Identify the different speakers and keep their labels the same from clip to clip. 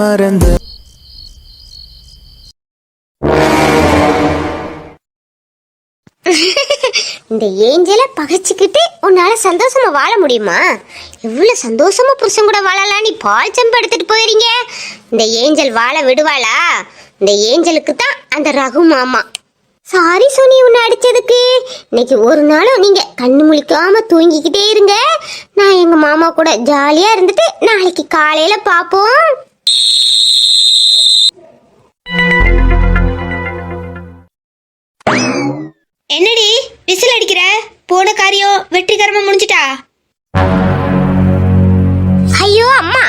Speaker 1: மறந்து.
Speaker 2: இந்த ஏஞ்சலை பகைச்சிக்கிட்டு உன்னால சந்தோஷமா வாழ முடியுமா? எவ்வளவு சந்தோஷமா புருஷன் கூட வாழலாம். நீ பால் செம்பு எடுத்துட்டு போயிருங்க இந்த ஏஞ்சல் வாழ விடுவாளா? இந்த ஏஞ்சலுக்கு தான் அந்த ரகு மாமா. சாரி சோனி உன்னை அடிச்சதுக்கு. இன்னைக்கு ஒரு நாளும் நீங்க கண்ணு முழிக்காம தூங்கிக்கிட்டே இருங்க. நான் எங்க மாமா கூட ஜாலியா இருந்துட்டு நாளைக்கு காலையில பாப்போம்.
Speaker 3: என்னடி விசில் அடிக்கிற? போன காரியம் வெற்றிகரமா முடிஞ்சிட்டா?
Speaker 2: ஐயோ அம்மா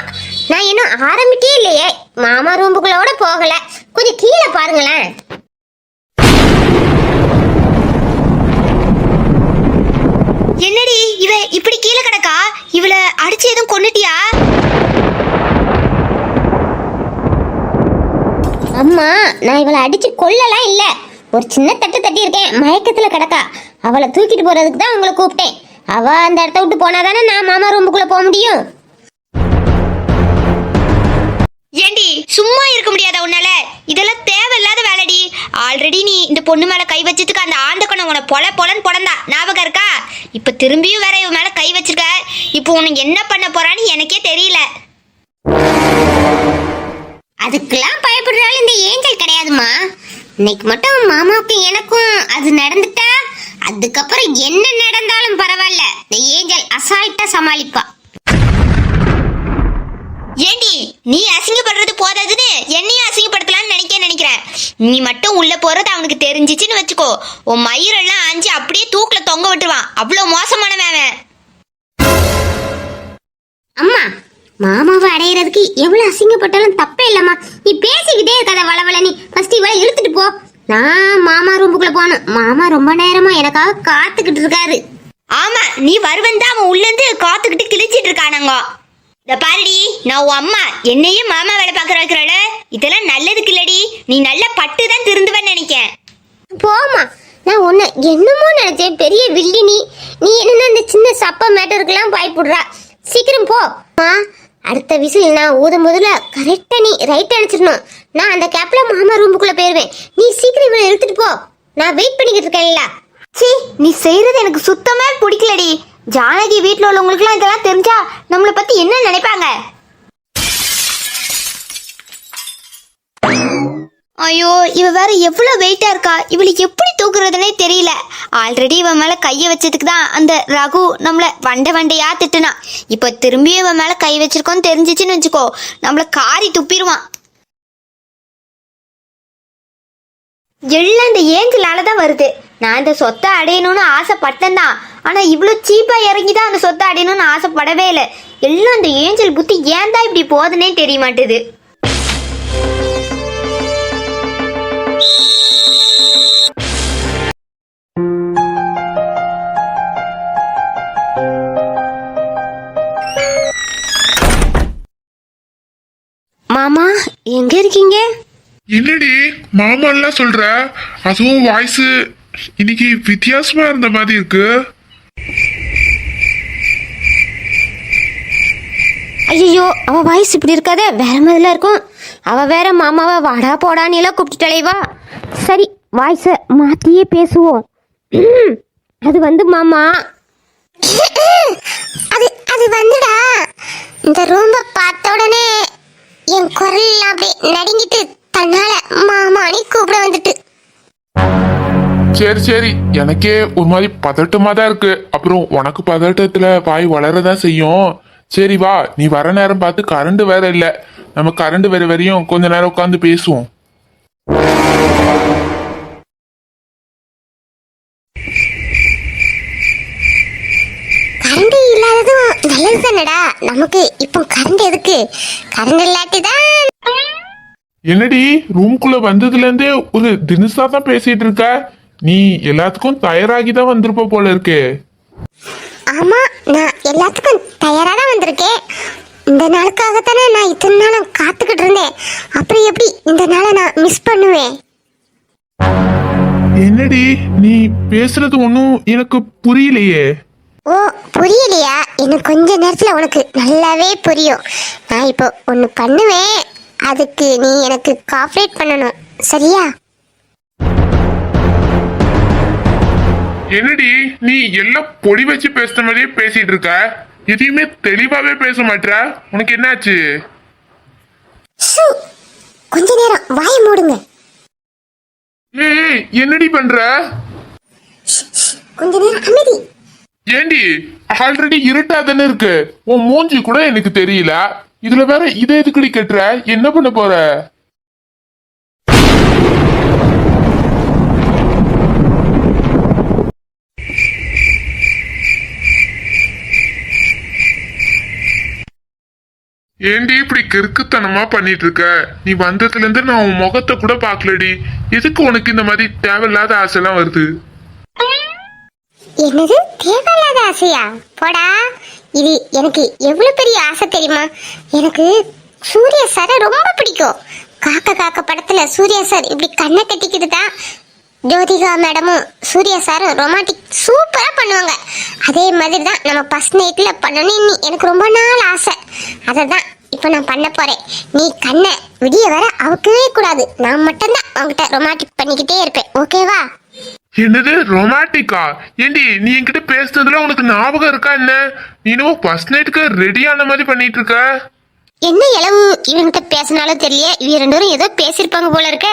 Speaker 2: நான் இன்னும் ஆரம்பிக்கே இல்லையே. மாமா ரூமுக்குள்ளோட போகல. கொஞ்சம் கீழே பாருங்களேன்.
Speaker 3: என்னடி இவ இப்படி கீழே கிடக்கா? இவள அடிச்சு எதுவும் கொன்னுட்டியா?
Speaker 2: அம்மா நான் இவளை அடிச்சு கொல்லலாம் இல்ல. ஒரு சின்ன தட்டு தட்டி இருக்கேன் மயக்கத்துல கிடக்கா. அவளை தூக்கிட்டு போறதுக்கு தான் உங்களை கூப்பிட்டேன். அவ அந்த இடத்த விட்டு போனாதானே நான் மாமா ரூமுக்குள்ள போக முடியும்?
Speaker 3: ஏண்டி சும்மா இருக்க முடியாதா உன்னால? இதெல்லாம் தேவையில்லாத வேலைடி. ஆல்ரெடி நீ இந்த பொண்ணு மேல கை வச்சதுக்கு அந்த ஆண்டக்கணம் உன பொல பொலன்னு பொலந்தா. ஞாபகம் இருக்கா? இப்ப திரும்பியும் வேற இவன் மேல கை வச்சிருக்க. இப்போ உனக்கு என்ன பண்ண போறான்னு எனக்கே தெரியல.
Speaker 2: அதுக்கெல்லாம் பயப்படுறாலும் இந்த ஏஞ்சல் கிடையாதுமா இன்னைக்கு மட்டும் மாமாவுக்கு எனக்கும் அது நடந்துட்டா அதுக்கப்புறம் என்ன நடந்தாலும் பரவாயில்ல. இந்த ஏஞ்சல் அசால்ட்டா சமாளிப்பா.
Speaker 3: ஏண்டி நீ அசிங்கப்படுறது போதாதுன்னு என்னையும் அசிங்கப்படுத்தலாம்னு நினைக்க நினைக்கிறேன் நீ மட்டும் உள்ள போறது அவனுக்கு தெரிஞ்சிச்சுன்னு வச்சுக்கோ. உன் மயிரெல்லாம் அஞ்சு அப்படியே தூக்குல தொங்க விட்டுருவான். அவ்வளோ மோசமானவன் அவன்.
Speaker 2: அம்மா மாமாவை அடையிறதுக்கு எவ்வளவு அசிங்கப்பட்டாலும் தப்பே இல்லம்மா. நீ பேசிக்கிட்டே இருக்காத வளவள நீ. ஃபர்ஸ்ட் இவளை இழுத்துட்டு போ. நான் மாமா ரூமுக்குள்ள போகணும் மாமா ரொம்ப நேரமா எனக்காக காத்துக்கிட்டு இருக்காரு.
Speaker 3: ஆமா நீ வருவன் தான் அவன் உள்ளேருந்து காத்துக்கிட்டு கிழிச்சிட்டு இருக்கானுங்க. இந்த பாருடி நான் உன் அம்மா என்னையும் மாமா வேலை பார்க்குற வைக்கிறாள இதெல்லாம் நல்லதுக்கு இல்லடி. நீ நல்ல பட்டு தான் திருந்துவன்னு நினைக்கேன்
Speaker 2: போமா நான் உன்னை என்னமோ நினைச்சேன் பெரிய வில்லி நீ. நீ என்னன்னா அந்த சின்ன சப்ப மேட்டருக்கெல்லாம் பயப்படுறா சீக்கிரம் போ. அடுத்த விசில் நான் ஊதும் முதல்ல கரெக்டாக நீ ரைட் அடிச்சிடணும். நான் அந்த கேப்பில் மாமா ரூமுக்குள்ளே போயிடுவேன் நீ சீக்கிரம் இவனை எடுத்துட்டு போ. நான் வெயிட் பண்ணிக்கிட்டு இருக்கேன்ல
Speaker 3: சீ நீ செய்யறது எனக்கு சுத்தமாக பிடிக்கலடி. ஜானகி வீட்டில் உள்ளவங்களுக்குலாம் இதெல்லாம் தெரிஞ்சா நம்மளை பற்றி என்ன நினைப்பாங்க? ஐயோ இவ வேற எவ்வளவு வெயிட்டா இருக்கா? இவளுக்கு எப்படி தூக்குறதுனே தெரியல. ஆல்ரெடி இவன் மேல கைய வச்சதுக்கு தான் அந்த ரகு நம்மள வண்டை வண்டையா திட்டுனா. இப்போ திரும்பியும் இவன் மேல கை வச்சிருக்கோன்னு தெரிஞ்சிச்சுன்னு வச்சுக்கோ. நம்மள காரி துப்பிடுவான். எல்லாம் இந்த ஏஞ்சலால தான் வருது. நான் இந்த சொத்தை அடையணும்னு ஆசைப்பட்டேன் தான். ஆனா இவ்வளோ சீப்பா இறங்கி தான் அந்த சொத்தை அடையணும்னு ஆசைப்படவே இல்லை. எல்லாம் இந்த ஏஞ்சல் புத்தி ஏன் தான் இப்படி போகுதுன்னே தெரிய மாட்டேது.
Speaker 2: மாமா எங்க இருக்கீங்க?
Speaker 4: என்னடி மாமான்லாம் சொல்ற அதுவும் வாய்ஸ் இன்னைக்கு வித்தியாசமா இருந்த மாதிரி இருக்கு.
Speaker 2: ஐயோ அவ வாய்ஸ் இப்படி இருக்காதே வேற மாதிரில இருக்கும். அவ வேற மாமாவை வாடா போடான்னு எல்லாம் கூப்பிட்டுட்டே வா. சரி வாய்ஸ மாத்தியே பேசுவோம். ம், அது வந்து மாமா. அது அது வந்துடா. இந்த ரூம்ப பார்த்த உடனே என் குரல் அப்படியே நடுங்கிட்டு தன்னால மாமானி கூப்பிட வந்துட்டு.
Speaker 4: சரி சரி. எனக்கே ஒரு மாதிரி பதட்டமா தான் இருக்கு. அப்புறம் உனக்கு பதட்டத்துல வாய் வளரதான் செய்யும். சரி வா நீ வர நேரம் பார்த்து கரண்ட் வேற இல்ல. நம்ம கரண்ட் வர வரையும் கொஞ்ச நேரம் உட்காந்து பேசுவோம். கரண்ட் இல்லாததும் நல்லது தானடா.
Speaker 5: நமக்கு இப்போ கரண்ட் எதுக்கு? கரண்ட் இல்லாட்டி தான்
Speaker 4: என்னடி ரூம்குள்ள வந்ததுல இருந்தே ஒரு தினசா தான் பேசிட்டு இருக்க? நீ எல்லாத்துக்கும் தயாராகி தான் வந்திருப்ப போல இருக்கு.
Speaker 5: ஆமா நான் எல்லாத்துக்கும் தயாரா தான் வந்திருக்கேன். இந்த நாளுக்காகத்தானே நான் இத்தனை நாளும் காத்துக்கிட்டு இருந்தேன். அப்புறம் எப்படி இந்த நாளை நான் மிஸ் பண்ணுவேன்?
Speaker 4: என்னடி நீ பேசுறது ஒன்றும் எனக்கு புரியலையே.
Speaker 5: ஓ புரியலையா? இன்னும் கொஞ்ச நேரத்துல உனக்கு நல்லாவே புரியும். நான் இப்போ ஒன்று பண்ணுவேன். அதுக்கு நீ எனக்கு காப்ரேட் பண்ணணும். சரியா?
Speaker 4: என்னடி நீ எல்லாம் பொடி வச்சு பேசுற மாதிரியே பேசிட்டு இருக்க? எதையுமே தெளிவாவே பேச மாட்ற? உனக்கு என்னாச்சு?
Speaker 5: கொஞ்ச நேரம் வாயை மூடுங்க.
Speaker 4: ஏய் என்னடி பண்ற?
Speaker 5: கொஞ்ச நேரம் அமைதி.
Speaker 4: ஏண்டி ஆல்ரெடி இருட்டா தானே இருக்கு. உன் மூஞ்சி கூட எனக்கு தெரியல. இதுல வேற இதை எதுக்குடி கட்டுற? என்ன பண்ண போற? ஏண்டி இப்படி கிறுக்குத்தனமா பண்ணிட்டு இருக்க நீ வந்ததுல இருந்து நான் உன் முகத்தை கூட பார்க்கலடி. எதுக்கு உனக்கு இந்த மாதிரி தேவையில்லாத ஆசைலாம் வருது?
Speaker 5: என்னது? தேவையில்லாத ஆசையா? போடா. இது எனக்கு எவ்வளவு பெரிய ஆசை தெரியுமா? எனக்கு சூர்யா சாரை ரொம்ப பிடிக்கும். காக்க காக்க படத்துல சூர்யா சார் இப்படி கண்ணை கட்டிக்கிட்டு தான் ஜோதிகா மேடமும் சூர்யா சாரும் ரொமாட்டிக் சூப்பராக பண்ணுவாங்க. அதே மாதிரி தான் நம்ம ஃபஸ்ட் நைட்டில் பண்ணணும்னு எனக்கு ரொம்ப நாள் ஆசை. அதை தான் இப்போ நான் பண்ண போகிறேன் நீ கண்ணை விடிய வர அவுக்கவே கூடாது. நான் மட்டும்தான் அவங்ககிட்ட ரொமான்டிக் பண்ணிக்கிட்டே இருப்பேன். ஓகேவா
Speaker 4: என்னது ரொமாட்டிக்கா ஏண்டி நீ என்கிட்ட பேசுனதுல உனக்கு ஞாபகம் இருக்கா என்ன? நீ இன்னும் ஃபர்ஸ்ட் நைட்டுக்கு ரெடி ஆன மாதிரி பண்ணிட்டு இருக்க.
Speaker 5: என்ன இளவு? இவன்கிட்ட பேசினாலும் தெரியல இவ ரெண்டு பேரும் ஏதோ பேசியிருப்பாங்க போல இருக்க.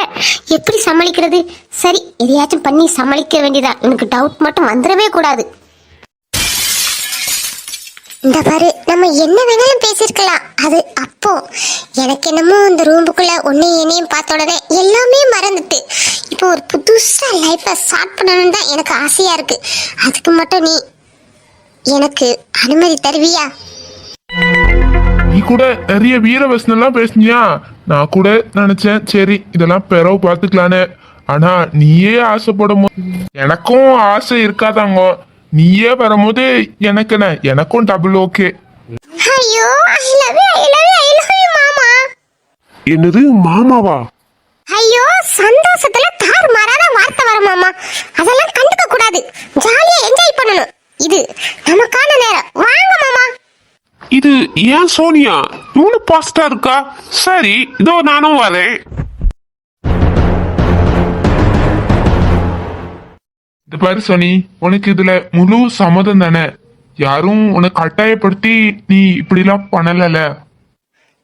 Speaker 5: எப்படி சமாளிக்கிறது? சரி எதையாச்சும் பண்ணி சமாளிக்க வேண்டியதான் எனக்கு டவுட் மட்டும் வந்துடவே கூடாது. இந்த பாரு நம்ம என்ன வேணாலும் பேசியிருக்கலாம். அது அப்போ எனக்கு என்னமோ அந்த ரூமுக்குள்ள ஒன்னையும் என்னையும் பார்த்த உடனே எல்லாமே மறந்துட்டு. இப்போ ஒரு புதுசா லைஃப்பை ஸ்டார்ட் பண்ணணும் தான் எனக்கு ஆசையா இருக்கு. அதுக்கு மட்டும் நீ எனக்கு அனுமதி தருவியா?
Speaker 4: கூட நிறைய வீர வசனம்லாம் பேசுனியா? நான் கூட நினைச்சேன். சரி இதெல்லாம் பிறவு பார்த்துக்கலான்னு. ஆனா நீயே ஆசைப்படும் போது எனக்கும் ஆசை இருக்காதாங்க. நீயே வரும்போது எனக்கு என்ன? எனக்கும் டபுள் ஓகே
Speaker 5: ஐயோ I love you I love you I love you மாமா?
Speaker 4: என்னது மாமாவா?
Speaker 5: ஐயோ சந்தோஷத்துல தார் மாறாத வார்த்தை வர மாமா. அதெல்லாம் கண்டுக்க கூடாது ஜாலியா என்ஜாய் பண்ணணும். இது நமக்கான நேரம். வாங்க மாமா.
Speaker 6: இது ஏன் சோனியா? இவ்வளவு பாஸ்டா இருக்கா? சரி இதோ நானும் வரேன்.
Speaker 4: இந்த பாரு சோனி உனக்கு இதுல முழு சம்மதம் தானே? யாரும் உனக்கு கட்டாயப்படுத்தி நீ இப்படிலாம் பண்ணலல.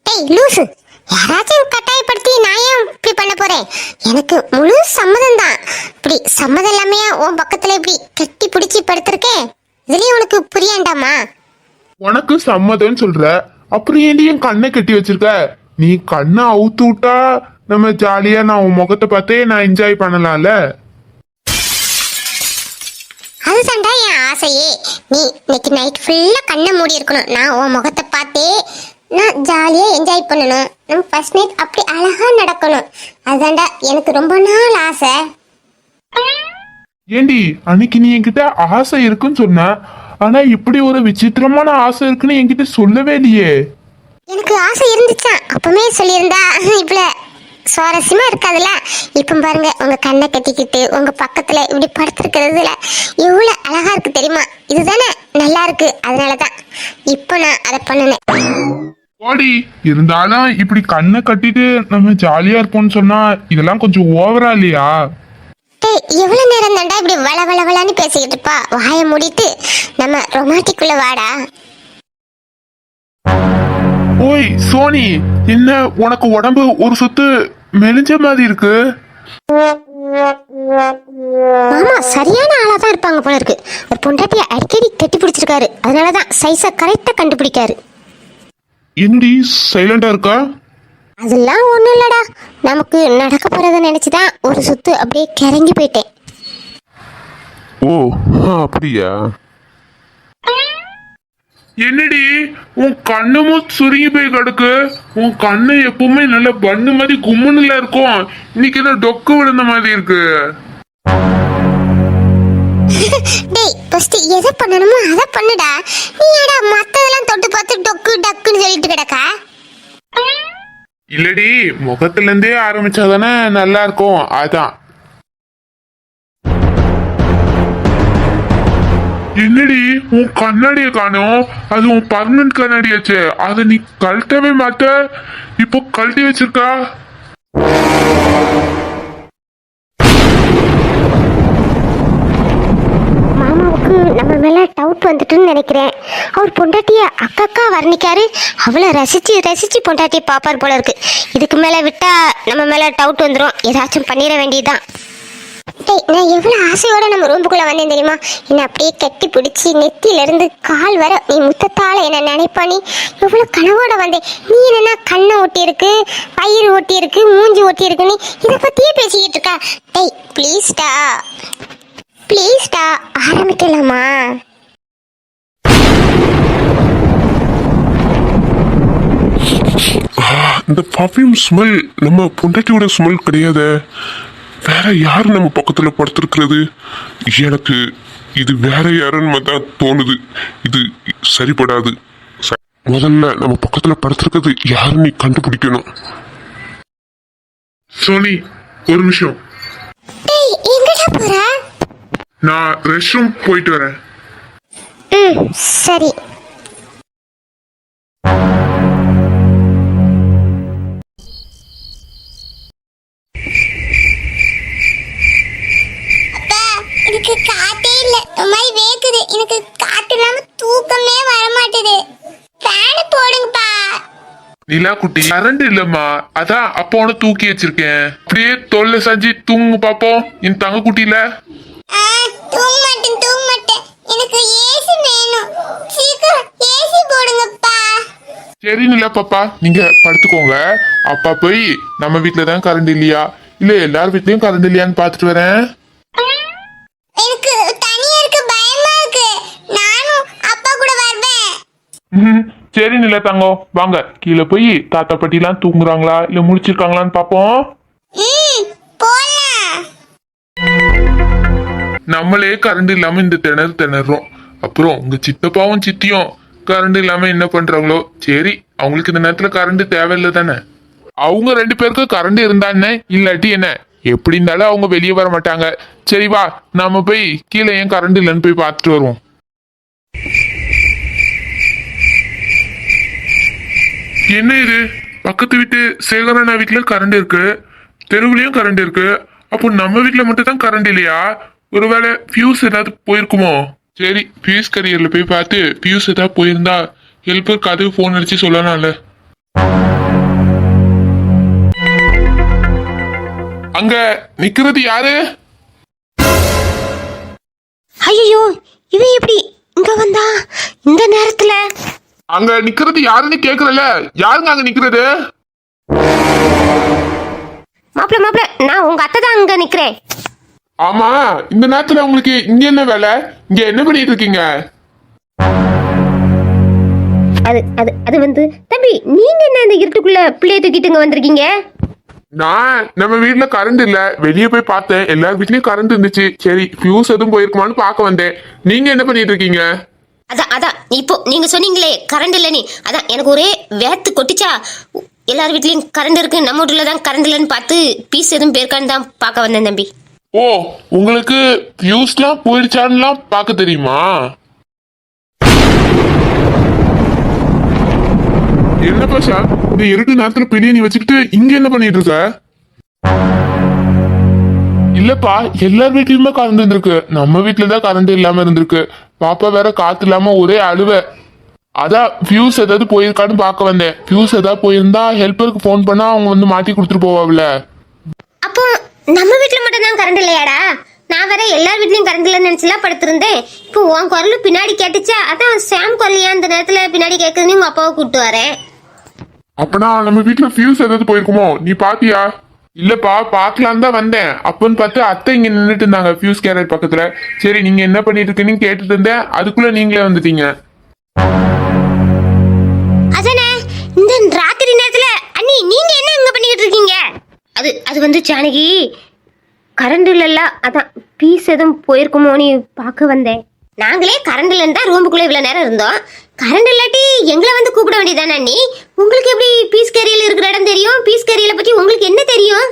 Speaker 5: டேய் லூசு. யாராச்சும் கட்டாயப்படுத்தி நான் ஏன் இப்படி பண்ண போறேன்? எனக்கு முழு சம்மதம் தான். இப்படி சம்மதம் இல்லாமையா உன் பக்கத்துல இப்படி கட்டி பிடிச்சி படுத்திருக்கேன்? இதுலயும் உனக்கு புரியாண்டாமா?
Speaker 4: உனக்கு சம்மதம்னு சொல்ற. அப்புறம் ஏண்டி என் கண்ணை கட்டி வச்சிருக்க? நீ கண்ணை அவுத்து விட்டா நம்ம ஜாலியா நான் உன் முகத்தை பார்த்தே நான் என்ஜாய் பண்ணலாம்ல?
Speaker 5: அதுதான்டா என் ஆசையே. நீ இன்னைக்கு நைட் ஃபுல்லா கண்ணை மூடி இருக்கணும். நான் உன் முகத்தை பார்த்தே நான் ஜாலியா என்ஜாய் பண்ணணும். நம்ம ஃபர்ஸ்ட் நைட் அப்படி அழகா நடக்கணும். அதுதான்டா எனக்கு ரொம்ப நாள் ஆசை.
Speaker 4: ஏண்டி அன்னைக்கு நீ என்கிட்ட ஆசை இருக்குன்னு சொன்ன. ஆனா இப்படி ஒரு விசித்திரமான ஆசை இருக்குன்னு என்கிட்ட சொல்லவே இல்லையே.
Speaker 5: எனக்கு ஆசை இருந்துச்சா? அப்பவே சொல்லியிருந்தா. இப்பல சுவாரஸ்யமா இருக்காதுல்ல? இப்ப பாருங்க உங்க கண்ணை கட்டிக்கிட்டு உங்க பக்கத்துல இப்படி படுத்திருக்கிறதுல எவ்வளவு அழகா இருக்கு தெரியுமா? இதுதானே? நல்லா இருக்கு. அதனாலதான் இப்போ நான் அதை பண்ணினேன்.
Speaker 4: ஓடி இருந்தாலும் இப்படி கண்ணை கட்டிட்டு நம்ம ஜாலியா இருப்போம்னு சொன்னா இதெல்லாம் கொஞ்சம் ஓவரா இல்லையா?
Speaker 5: எவ்வளவு நேரம் தாண்டா இப்படி வள வள வளன்னு பேசிக்கிட்டு இருப்பா? வாயை மூடிட்டு நம்ம ரொமான்டிக் உள்ள வாடா.
Speaker 4: ஓய் சோனி என்ன உனக்கு உடம்பு ஒரு சுத்து மெலிஞ்ச மாதிரி இருக்கு?
Speaker 5: மாமா சரியான ஆளா தான் இருப்பாங்க போல இருக்கு. ஒரு பொண்டாட்டிய அடிக்கடி கட்டி பிடிச்சிருக்காரு. அதனாலதான் சைஸை கரெக்டா கண்டுபிடிக்காரு.
Speaker 4: என்னடி சைலண்டா இருக்கா?
Speaker 5: அதெல்லாம் ஒண்ணும் இல்லடா. நமக்கு நடக்க போறத நினைச்சுதான் ஒரு சுத்து அப்படியே கிறங்கி போயிட்டேன்.
Speaker 6: ஓ அப்படியா?
Speaker 4: என்னடி உன் கண்ணுமும் சுருங்கி போய் கிடக்கு. உன் கண்ணு எப்பவுமே நல்ல பண்ணு மாதிரி கும்முன்னுல இருக்கும். இன்னைக்கு என்ன டொக்கு விழுந்த மாதிரி இருக்கு.
Speaker 5: டேய் ஃபர்ஸ்ட் எதை பண்ணணுமோ அதை பண்ணுடா. நீ ஏடா மத்ததெல்லாம் தொட்டு பார்த்து டொக்கு டக்குன்னு சொல்லிட்டு கிடக்க?
Speaker 4: இல்லடி முகத்துல இருந்தே ஆரம்பிச்சாதானே நல்லா இருக்கும் அதான். என்னடி உன் கண்ணாடிய காணோம். அது உன் பர்மனன்ட் கண்ணாடியாச்சு. அதை நீ கழட்டவே மாட்ட. இப்போ கழட்டி வச்சிருக்கா
Speaker 5: மாமாவுக்கு நம்ம மேல டவுட் வந்துட்டுன்னு நினைக்கிறேன். அவர் பொண்டாட்டியை அக்கக்கா வர்ணிக்காரு. அவ்வளோ ரசித்து ரசித்து பொண்டாட்டியை பாப்பார் போல இருக்கு. இதுக்கு மேலே விட்டால் நம்ம மேலே டவுட் வந்துடும் ஏதாச்சும் பண்ணிட வேண்டியதுதான். டேய் நான் எவ்வளோ ஆசையோட நம்ம ரூம்புக்குள்ளே வந்தேன் தெரியுமா? என்னை அப்படியே கட்டி பிடிச்சி நெத்தியிலேருந்து கால் வர நீ முத்தத்தால் என்னை நினைப்பா நீ? எவ்வளோ கனவோட வந்தேன். நீ என்னென்னா கண்ணை ஒட்டியிருக்கு பயிர் ஒட்டியிருக்கு மூஞ்சி ஒட்டியிருக்குன்னு நீ? இதை பற்றியே பேசிக்கிட்டு இருக்கா? டேய் ப்ளீஸ்டா ப்ளீஸ்டா ஆரம்பிக்கலாமா?
Speaker 6: இந்த பர்ஃப்யூம் ஸ்மெல் நம்ம பொண்டாட்டியோட ஸ்மெல் கிடையாது. வேற யாரு நம்ம பக்கத்துல படுத்திருக்கிறது? எனக்கு இது வேற யாருன்னு தான் தோணுது. இது சரிப்படாது முதல்ல நம்ம பக்கத்துல படுத்திருக்கிறது யாருன்னு கண்டுபிடிக்கணும்?
Speaker 4: சோனி ஒரு நிமிஷம். நான் ரெஸ்ட் ரூம் போயிட்டு வரேன்.
Speaker 5: சரி.
Speaker 4: நிலா குட்டி கரண்ட் இல்லம்மா. அதான் அப்பா உன தூக்கி வச்சிருக்கேன். அப்படியே தொல்லை செஞ்சு தூங்கு பாப்போம். என் தங்க குட்டியில. சரி நிலா பாப்பா நீங்க படுத்துக்கோங்க. அப்பா போய் நம்ம வீட்ல தான் கரண்ட் இல்லையா? இல்ல எல்லார் வீட்லயும் கரண்ட் இல்லையான்னு பாத்துட்டு வரேன்
Speaker 5: எனக்கு தனியா இருக்க பயமா இருக்கு நானும் அப்பா கூட வருவேன்
Speaker 4: ம்ஹும். சரி நிலா தங்கம் வாங்க. கீழே போய் தாத்தா பாட்டிலாம் தூங்குறாங்களா? இல்ல முடிச்சிருக்காங்களான்னு பாப்போம் நம்மளே கரண்ட் இல்லாம இந்த திணறு திணறோம் அப்புறம் உங்க சித்தப்பாவும் சித்தியும் கரண்ட் இல்லாம என்ன பண்றாங்களோ? சரி அவங்களுக்கு இந்த நேரத்துல கரண்ட் தேவையில்லை தானே? அவங்க ரெண்டு பேருக்கும் கரண்ட் இருந்தா என்ன? இல்லாட்டி என்ன? எப்படி இருந்தாலும் அவங்க வெளியே வர மாட்டாங்க. சரி வா நாம போய் கீழே ஏன் கரண்ட் இல்லைன்னு போய் பார்த்துட்டு வருவோம். என்ன இது? பக்கத்து வீட்டு சேகரண்ணா வீட்டில் கரண்ட் இருக்கு. தெருவுலையும் கரண்ட் இருக்கு. அப்போ நம்ம வீட்டில் மட்டும் தான் கரண்ட் இல்லையா? ஒருவேளை ஃபியூஸ் ஏதாவது போயிருக்குமோ? சரி ஃபியூஸ் கரியரில் போய் பார்த்து ஃபியூஸ் ஏதாவது போயிருந்தா ஹெல்ப்பர் கதவு ஃபோன் அடிச்சு சொல்லலாம்ல. அங்க நிக்கிறது யாரு?
Speaker 5: ஐயோ இவன் எப்படி இங்க வந்தா இந்த நேரத்துல
Speaker 4: அங்க நிக்கிறது யாருன்னு கேக்குறல யாருங்க அங்க நிக்கிறது?
Speaker 5: மாப்பிள மாப்பிள நான் உங்க அத்தை தான் அங்க நிக்கிறேன்.
Speaker 4: ஆமா இந்த நேரத்துல உங்களுக்கு இங்க என்ன வேலை? இங்க என்ன பண்ணிட்டு இருக்கீங்க?
Speaker 5: அது அது அது வந்து தம்பி நீங்க என்ன இந்த இருட்டுக்குள்ள பிள்ளைய தூக்கிட்டு இங்க வந்திருக்கீங்க?
Speaker 4: நான் நம்ம வீட்ல கரண்ட் இல்ல. வெளியே போய் பார்த்தேன். எல்லார் வீட்லயும் கரண்ட் இருந்துச்சு. சரி ஃபியூஸ் எதுவும் போயிருக்குமான்னு பார்க்க வந்தேன். நீங்க என்ன பண்ணிட்டு இருக்கீங்க?
Speaker 5: அதான் அதான். இப்போ நீங்க சொன்னீங்களே கரண்ட் இல்ல நீ அதான் எனக்கு ஒரே வேத்து கொட்டிச்சா எல்லார் வீட்லயும் கரண்ட் இருக்கு நம்ம வீட்டுல தான் கரண்ட் இல்லைன்னு பார்த்து பீஸ் எதுவும் போயிருக்கான்னு தான் பார்க்க வந்தேன் தம்பி.
Speaker 4: ஓ உங்களுக்கு ஃபியூஸ்லாம் போயிடுச்சான்லாம் பார்க்க தெரியுமா? என்ன பாஷா இந்த இருட்டு நேரத்துல பெரிய நீ வச்சுக்கிட்டு இங்க என்ன பண்ணிட்டு இருக்க? இல்லப்பா எல்லார் வீட்லயுமே கரண்ட் இருந்திருக்கு. நம்ம வீட்ல தான் கரண்ட் இல்லாம இருந்திருக்கு. பாப்பா வேற காத்து இல்லாம ஒரே அழுவ. அதான் ஃபியூஸ் ஏதாவது போயிருக்கான்னு பார்க்க வந்தேன். ஃபியூஸ் ஏதாவது போயிருந்தா ஹெல்ப்பருக்கு ஃபோன் பண்ணா அவங்க வந்து மாட்டி கொடுத்துட்டு போவாப்ல
Speaker 5: அப்போ நம்ம வீட்ல மட்டும் தான் கரண்ட் இல்லையாடா? நான் வேற எல்லார் வீட்லயும் கரண்ட் இல்லைன்னு நினைச்சுலாம் படுத்திருந்தேன். இப்போ உன் குரல் பின்னாடி கேட்டுச்சா? அதான் சாம் குரல் ஏன் இந்த நேரத்துல பின்னாடி கேட்குதுன்னு உங்க அப்பாவை கூப்பிட்டு வரேன்.
Speaker 4: அப்பனா நம்ம வீட்ல ஃபியூஸ் ஏதாவது போயிருக்குமோ? நீ பாத்தியா? இல்லப்பா பாக்கலாம் தான் வந்தேன். அப்போன்னு பார்த்து அத்தை இங்க நின்றுட்டு இருந்தாங்க ஃபியூஸ் கேரட் பக்கத்துல. சரி நீங்க என்ன பண்ணிட்டு இருக்கீங்கன்னு கேட்டுட்டு இருந்தேன். அதுக்குள்ள நீங்களே வந்துட்டீங்க. அதானே இந்த ராத்திரி நேரத்துல அண்ணி நீங்க என்ன இங்க பண்ணிக்கிட்டு இருக்கீங்க?
Speaker 2: அது அது வந்து ஜானகி கரண்ட் இல்லல்ல அதான் பீஸ் எதுவும் போயிருக்குமோன்னு பார்க்க வந்தேன். நாங்களே கரண்ட் இல்லைன்னு தான் ரூமுக்குள்ளே இவ்வளோ நேரம் இருந்தோம். கரண்ட் இல்லாட்டி எங்களை வந்து கூப்பிட வேண்டியதானே நீ உங்களுக்கு எப்படி பீஸ் கேரியில் இருக்கிற இடம் தெரியும்? பீஸ் கேரியில பற்றி உங்களுக்கு என்ன தெரியும்?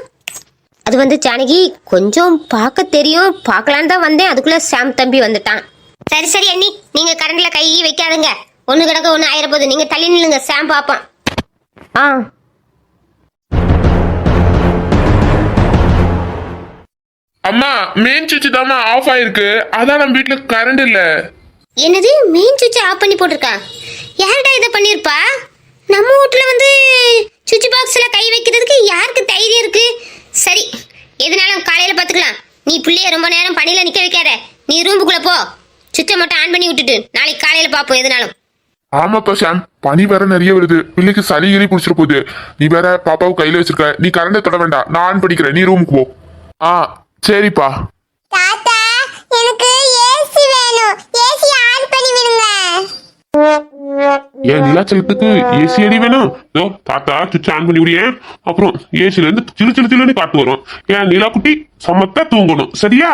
Speaker 2: அது வந்து ஜானகி கொஞ்சம் பார்க்க தெரியும். பார்க்கலான்னு தான் வந்தேன். அதுக்குள்ள சாம் தம்பி வந்துட்டான். சரி சரி அண்ணி. நீங்க கரண்ட்ல கை வைக்காதுங்க. ஒன்று கிடக்க ஒன்று ஆயிர போகுது நீங்க தள்ளி நில்லுங்க. சாம் பாப்பான் ஆ.
Speaker 4: அம்மா மெயின் சுவிட்ச் தாம்மா ஆஃப் ஆயிருக்கு. அதான் நம்ம வீட்டுல கரண்ட் இல்லை.
Speaker 2: என்னது மெயின் சுவிட்ச் ஆஃப் பண்ணி போட்டிருக்கான் யார்டா இதை பண்ணிருப்பா நம்ம வீட்ல வந்து சுவிட்ச் பாக்ஸ்ல கை வைக்கிறதுக்கு யாருக்கு தைரியம் இருக்கு? சரி எதுனாலும் காலையில பாத்துக்கலாம். நீ புள்ளைய ரொம்ப நேரம் பணியில நிக்க வைக்காத. நீ ரூமுக்குள்ள போ. சுவிட்சை மட்டும் ஆன் பண்ணி விட்டுட்டு நாளைக்கு காலையில பாப்போம் எதுனாலும்.
Speaker 4: ஆமாப்பா ஷாம் பனி வேற நிறைய வருது. பிள்ளைக்கு சளி கிளி குடிச்சிட்டு போகுது. நீ வேற பாப்பாவை கையில வச்சிருக்க. நீ கரண்டை தொட வேண்டாம். நான் ஆன் பண்ணிக்கிறேன். நீ ரூமுக்கு போ. ஆ சரிப்பா
Speaker 2: தாத்தா எனக்கு ஏசி வேணும் ஏசி ஆன் பண்ணி விடுங்க
Speaker 6: ஏன் நிலாச்சலத்துக்கு ஏசி அடி வேணும்? இதோ தாத்தா சுவிட்ச் ஆன் பண்ணி விடியேன் அப்புறம் ஏசில இருந்து சிலு சிலு சிலுன்னு காத்து வரும். ஏன் நிலா குட்டி சமத்தா தூங்கணும் சரியா?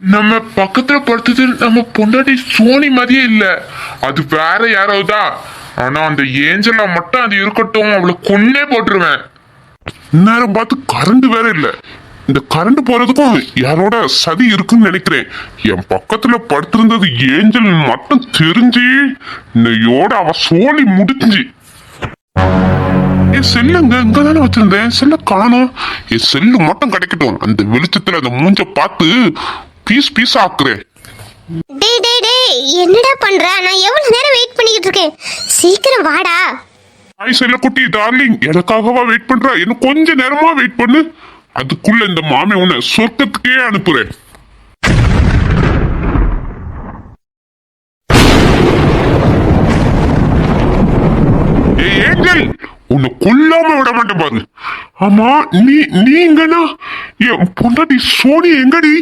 Speaker 4: நம்ம பக்கத்துல படுத்தது நம்ம பொண்டாட்டி சோனி மாதிரியே இல்ல. அது வேற யாராவதா? ஆனா அந்த ஏஞ்சலா மட்டும் அது இருக்கட்டும் அவளை கொன்னே போட்டுருவேன்.
Speaker 6: இந்நேரம் பார்த்து கரண்ட் வேற இல்ல. இந்த கரண்ட் போறதுக்கும் யாரோட சதி இருக்குன்னு நினைக்கிறேன். என் பக்கத்துல படுத்திருந்தது ஏஞ்சல் மட்டும் தெரிஞ்சு இன்னையோட அவ சோழி முடிஞ்சு. என் செல்லுங்க இங்க தானே வச்சிருந்தேன். செல்ல காணோம். என் செல்லு மட்டும் கிடைக்கட்டும். அந்த வெளிச்சத்துல அந்த மூஞ்ச பார்த்து பீஸ் பீஸ் ஆக்குறேன்.
Speaker 2: டேய் டேய் டேய் என்னடா பண்ற? நான் எவ்வளவு நேரம் வெயிட் பண்ணிக்கிட்டு இருக்கேன். சீக்கிரம் வாடா.
Speaker 6: ஹாய் செல்லக்குட்டி டார்லிங் எனக்காகவா வெயிட் பண்ற? இன்னும் கொஞ்ச நேரமா வெயிட் பண்ணு. அதுக்குள்ள இந்த மாமி உன்னை சொர்க்கத்துக்கே அனுப்புறேன். ஏஞ்சல் உன்னை கொல்லாம விட மாட்டேன் பாரு. ஆமா நீ நீ எங்கனா என் பொண்டாட்டி சோனி எங்கடி?